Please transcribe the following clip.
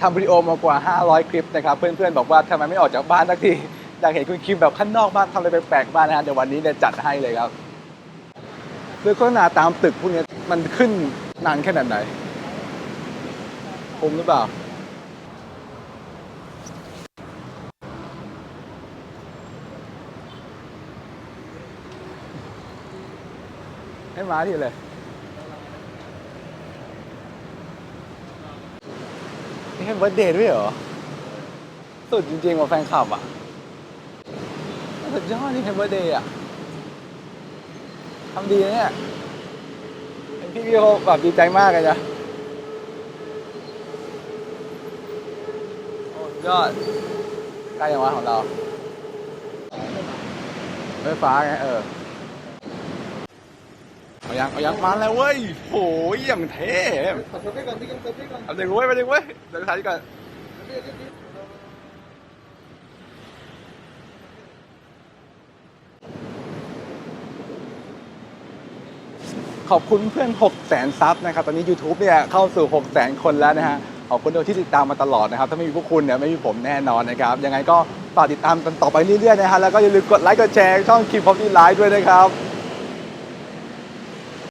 ทำวิดีโอมากว่า 500 คลิปนะครับ เพื่อนๆ บอกว่าทำไมไม่ออกจากบ้านสักที อยากเห็นคุณคิมแบบข้างนอกบ้านทำอะไรแปลกๆบ้างนะฮะเดี๋ยววันนี้เนี่ยจัดให้เลยครับคือโฆษณาตามตึกพวกนี้มันขึ้นนานขนาดไหนคุ้มหรือเปล่าให้มาที่เลย นี่ให้เบิร์ดเดย์ด้วยเหรอ สุดจริงๆว่ะแฟนคลับอะ สุดยอดนี่ให้เบิร์ดเดย์อะทำดีนะเนี่ยเห็นพี่พี่เขาแบบดีใจมากเลยนะโอ้ยอดใกล้ยังวะของเราไฟฟ้าไงเออ เอายังเอายังมาแล้วเว้ยโหยอย่างเท่เอาเด็กเว้ยไปเด็กเว้ยเดี๋ยวถ่ายก่อนขอบคุณเพื่อน 6 0แสนซับนะครับ ตอนนี้ YouTube เนี่ยเข้าสู่ 6 0แสนคนแล้วนะฮะ ขอบคุณที่ติดตามมาตลอดนะครับ ถ้าไม่มีพวกคุณเนี่ยไม่มีผมแน่นอนนะครับ ยังไงก็ฝากติดตามกันต่อไปเรื่อยๆนะฮะ แล้วก็อย่าลืมกดไลค์ กดแชร์ช่องคิมพอดีไลฟ์ด้วยนะครับ